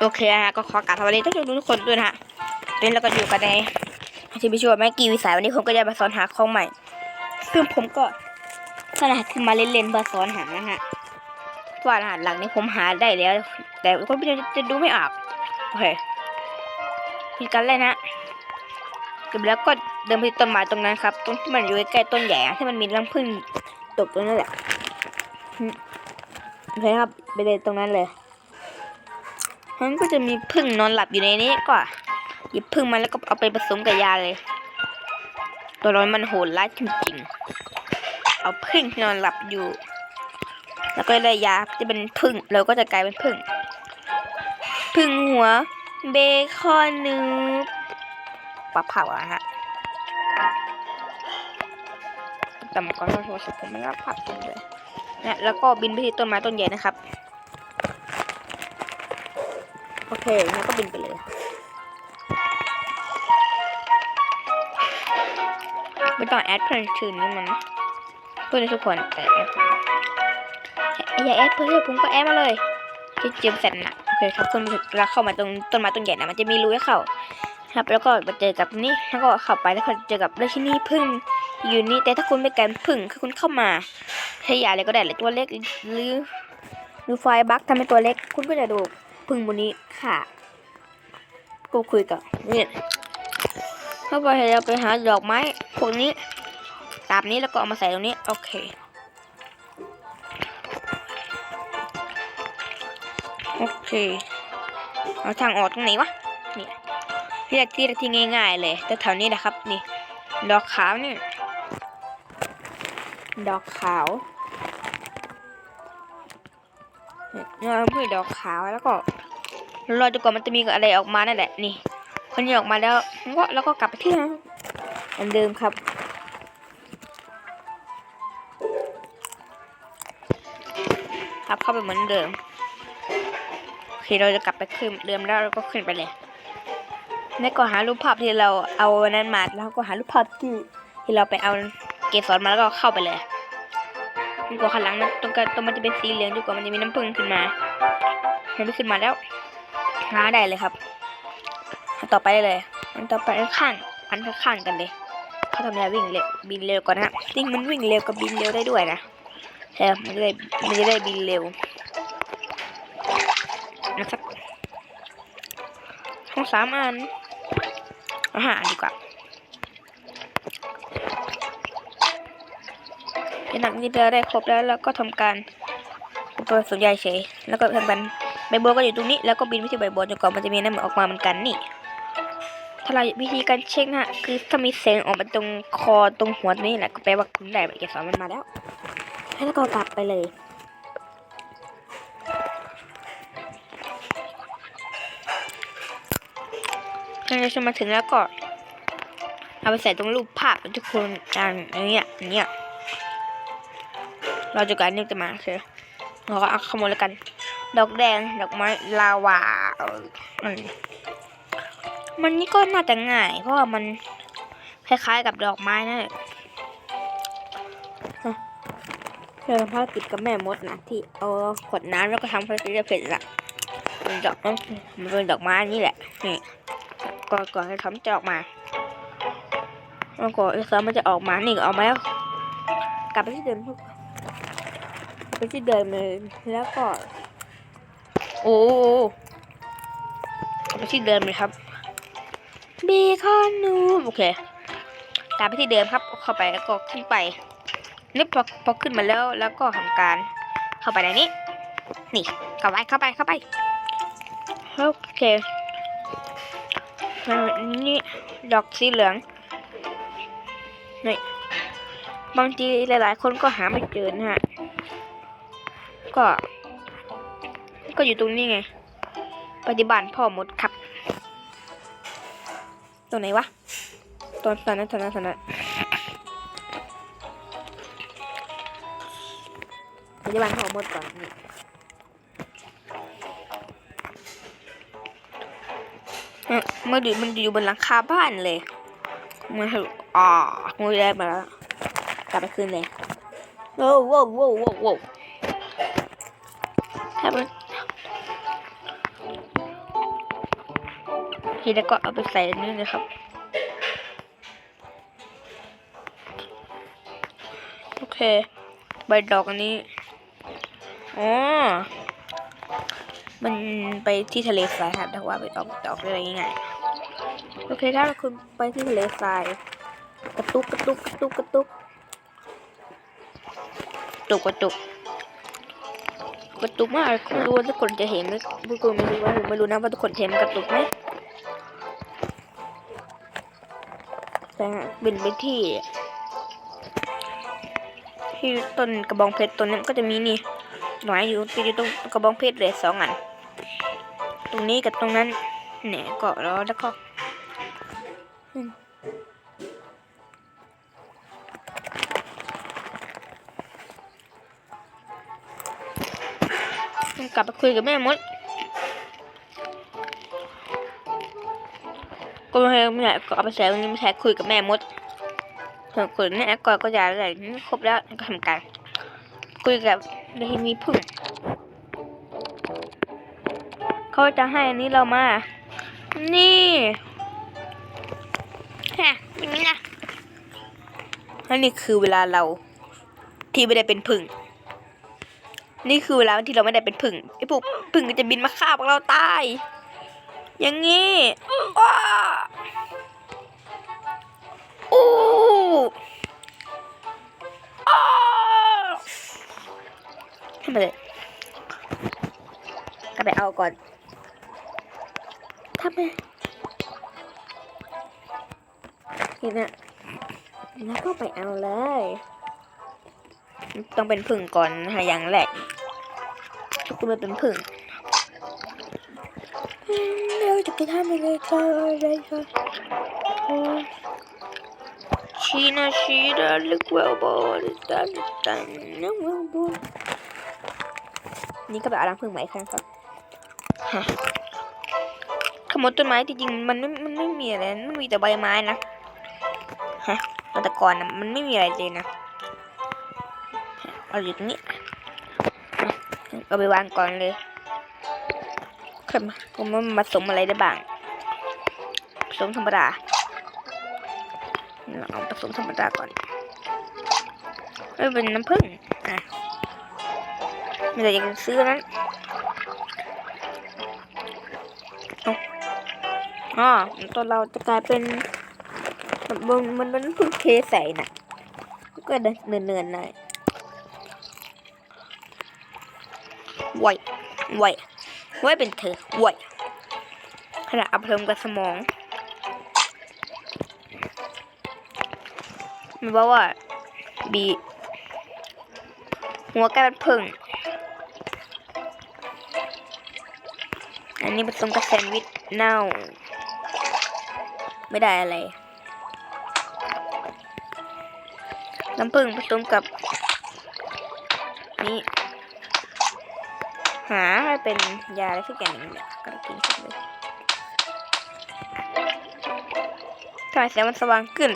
โอเคนะฮะก็ขอกราบสวัสดีทุกทุกคนด้วยนะฮะเล่นแล้วก็อยู่กันในทีวีชัวแม่กีวิสัยวันนี้ผมก็จะมาสอนหาของใหม่ ซึ่งผมก็ขนาดขึ้นมาเล่นๆมาสอนหานะฮะว่ารหัสหลังนี้ผมหาได้แล้ว แต่คนพี่จะดูไม่ออกโอเคมีกันเลยนะเก็บแล้วก็เดินไปที่ต้นไม้ตรงนั้นครับตรงที่มันอยู่ใกล้ต้นใหญ่ที่มันมีรังผึ้งตกตรงนั้นแหละโอเคครับไปเลยตรงนั้นเลย มันก็จะมีพึ่งนอนหลับอยู่ในนี้ก็หยิบพึ่งมาแล้วก็เอาไปผสมกับยาเลย ตัวร้อนมันโหดร้ายจริงๆ เอาพึ่งนอนหลับอยู่ แล้วก็ได้ยาที่เป็นพึ่งเราก็จะกลายเป็นพึ่ง พึ่งหัวเบคอนนูปลาเผาอะฮะแต่มันก็โทรศัพท์ผมไม่รับผักเลยนะแล้วก็บินไปที่ต้นไม้ต้นใหญ่นะครับ โอเคงั้นก็บินไปเลย ไม่ต้องแอดเพื่อนชื่นนี่มันเพื่อนทุกคนแต่แอดอย่าแอดเพื่อนผมก็แอดมาเลยจะเจียมแสนหนักโอเคครับคุณเราเข้ามาตรงต้นไม้ต้นใหญ่นะมันจะมีรูให้เข้าครับ แล้วก็มาเจอกับนี่แล้วก็เข้าไปแล้วก็เจอกับราชินีพึ่งอยู่นี่แต่ถ้าคุณไม่การพึ่งถ้าคุณเข้ามาใช้ยาอะไรก็ได้เลยตัวเล็กหรือหรือไฟบักทำให้ตัวเล็กคุณก็จะดู พึ่งบนนี้ค่ะ ก็คุยกับนี่ยเข้าไปเราไปหาดอกไม้พวกนี้ตามนี้แล้วก็เอามาใส่ตรงนี้ โอเคโอเคเอาทางออกตรงไหนวะเนี่ยเรียกที่ที่ง่ายๆเลยแต่แถวนี้นะครับนี่ ดอกขาวนี่ ดอกขาว เราพูดดอกขาวแล้วก็รอจนกว่ามันจะมีอะไรออกมานั่นแหละนี่คนนี้ออกมาแล้วก็แล้วก็กลับไปที่เหมือนเดิมครับครับเข้าไปเหมือนเดิมโอเคเราจะกลับไปขึ้นเดิมแล้วเราก็ขึ้นไปเลยแล้วก็หารูปภาพที่เราเอานนั้นมาแล้วก็หารูปภาพที่ที่เราไปเอาเกสรมาแล้วก็เข้าไปเลย ดีกว่าข้างหลังนะตรงกลางตรงมันจะเป็นสีเหลืองดีกว่ามันจะมีน้ำผึ้งขึ้นมาเห็นไหมขึ้นมาแล้วหาได้เลยครับอันต่อไปได้เลยอันต่อไปข้างอันข้างกันเลยเขาทำแนววิ่งเร็วบินเร็วกว่านนะจริงมันวิ่งเร็วกับบินเร็วได้ด้วยนะแต่มันจะได้มันจะได้บินเร็วนะครับทั้งสามอันอาห้าอันดีกว่า หนักนี้เราได้ครบแล้วแล้วก็ทำการอุปสมยายเฉย แล้วก็ทำการใบบัวก็อยู่ตรงนี้แล้วก็บินไปที่ใบบัวจนกว่ามันจะมีน้ำออกมาเหมือนกันนี่ถ้าเราวิธีการเช็คนะฮะคือถ้ามีแสงออกมาตรงคอตรงหัวนี่แหละก็แปลว่าคุณได้ใบเกสรมันมาแล้วแล้วก็กลับไปเลยเราจะมาถึงแล้วก็เอาไปใส่ตรงรูปภาพทุกคนอย่างเงี้ยอย่างเงี้ย เราจะการนี่จะมาเชียวเราก็เอาขโมยแล้วกัน ดอกแดง ดอกไม้ลาวาอมันนี่ก็น่าจะง่าย เพราะว่ามันคล้ายๆกับดอกไม้นั่นแหละเราทำภารกิจกับแม่มดนะที่เอาขวดน้ำแล้วก็ทำภารกิจเสร็จละเป็นดอกมันเป็นดอกไม้นี่แหละนี่ก่อนก่อนจะทำจะออกมาแล้วก็อีกสองมันจะออกมานี่ก็ออกมาแล้วกลับไปที่เดิมทุก ไปที่เดิมเลย แล้วก็ โอ้กลับไปที่เดิมเลยครับเบคอนนูโอเคกลับไปที่เดิมครับ เข้าไปแล้วก็ขึ้นไปนี่พอพอขึ้นมาแล้วแล้วก็ทำการ เข้าไปในนี้ นี่เข้าไปเข้าไปเข้าไปโอเคอันนี่ดอกสีเหลืองนี่บางทีหลาย ๆ คนก็หาไม่เจอนะฮะ ก็ ก็อยู่ตรงนี้ไง ปฏิบัติพ่อมดครับ ตรงไหนวะตอนตอนนั้นตอนนั้นตอนนั้นปฏิบัติพ่อมดก่อนนี่เอ้ยมันอยู่มันอยู่บนหลังคาบ้านเลยมันถืออ่ามือแรกมาแล้ว กลับไปคืนเลยโว้วโว้วโว้วโว้ว มันทีแล้วก็เอาไปใส่นี่เลยครับ โอเค ใบดอกอันนี้อ๋อมันไปที่ทะเลทรายครับแต่ว่าไปออกดอกอะไรง่ายๆโอเคถ้าคุณไปที่ทะเลทรายกระตุกกระตุกกระตุกกระตุกกระตุกกระตุก กระตุกมากไม่รู้ว่าทุกคนจะเห็นไหมทุกคนไม่รู้ว่าไม่รู้นะว่าทุกคนเห็นกระตุกไหมแต่เป็นไปที่ ที่ต้นกระบองเพชรต้นนั้ก็จะมีนี่หน่อยอยู่ติดอยู่ตรงกระบองเพชรเลยสองอัน ตรงนี้กับตรงนั้นเนี่ยเกาะแล้วแล้วก็ กลับไปคุยกับแม่มดก็ไม่ไม่อยากเอาไปแชร์วันนี้ไม่แชร์คุยกับแม่มดส่วนคุยกับแม่แอปก่อก็จะอะไรครบแล้วก็ทำการคุยกับเดฮิมีพึ่งเขาจะให้อันนี้เรามา นี่ฮะอย่างนี้นะนี่คือเวลาเราที่ไม่ได้เป็นผึ่ง นี่คือเวลาที่เราไม่ได้เป็นผึ่งไอ้พวกผึ่งก็จะบินมาฆ่าพวกเราตาย อย่างนี้ว้าโอ้อ้าทำไมเลยก็ไปเอาก่อนทำไมเห็นอะแล้วก็ไปเอาเลย ต้องเป็นผึ่งก่อนนะคะอย่างแรกคุณไม่เป็นผึ่งเราจะไปทำอะไรกันอะไรกันชีนาชีดาลึกเวลบอลตาตันนึกเวลบอลนี่ก็แบบอารังพึ่งไหมครับครับขโมยต้นไม้จริงๆมันไม่มันไม่มีอะไรมันมีแต่ใบไม้นะฮะแต่ก่อนนะมันไม่มีอะไรเลยนะ เอาอยู่ตรงนี้เอาไปวางก่อนเลยครับผมว่ามันผสมอะไรได้บ้างผสมธรรมดาเราเอาผสมธรรมดาก่อนเอ้ยเป็นน้ำผึ้งอะไม่ได้อยากซื้อนั้นอ๋อตัวเราจะกลายเป็นมันมันมันน้ำผึ้งเทใส่น่ะ ก็เดินเนินๆหน่อย ไวไวไวเป็นเธอไวขณะเอาเพิ่มกับสมอง มันบอกว่าบีหัวกลายเป็นผึ่งอันนี้ผสมกับแซนด์วิชเน่า ไม่ได้อะไร น้ำผึ้งผสมกับ นี่ หาให้เป็นยาอะไรสักอย่างหนึ่งเนี่ยก็กินเข้าไปเลยทำไมแสงมันสว่างขึ้น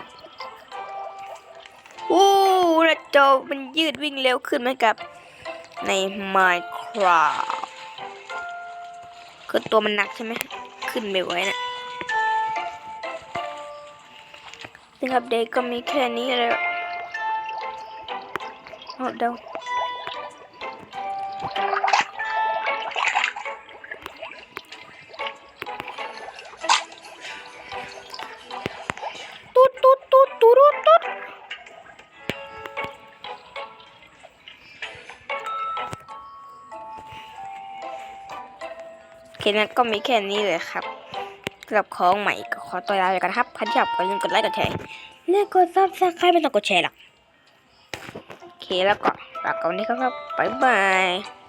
อู้ระจอมันยืดวิ่งเร็วขึ้นเหมือนกับใน Minecraft คือตัวมันหนักใช่ไหม ขึ้นไม่ไหวนะซึ่งอัปเดตก็มีแค่นี้เลยเอาเดา โอเคนั้นก็มีแค่นี้เลยครับสำหรับของใหม่ก็ขอตัวลาไปก่อนครับใครที่ชอบก็อย่าลืมกดไลค์กดแชร์และกดซับสไครต์ไม่ต้องกดแชร์หรอกโอเคแล้วก็ฝากกันวันนี้ครับบ๊ายบาย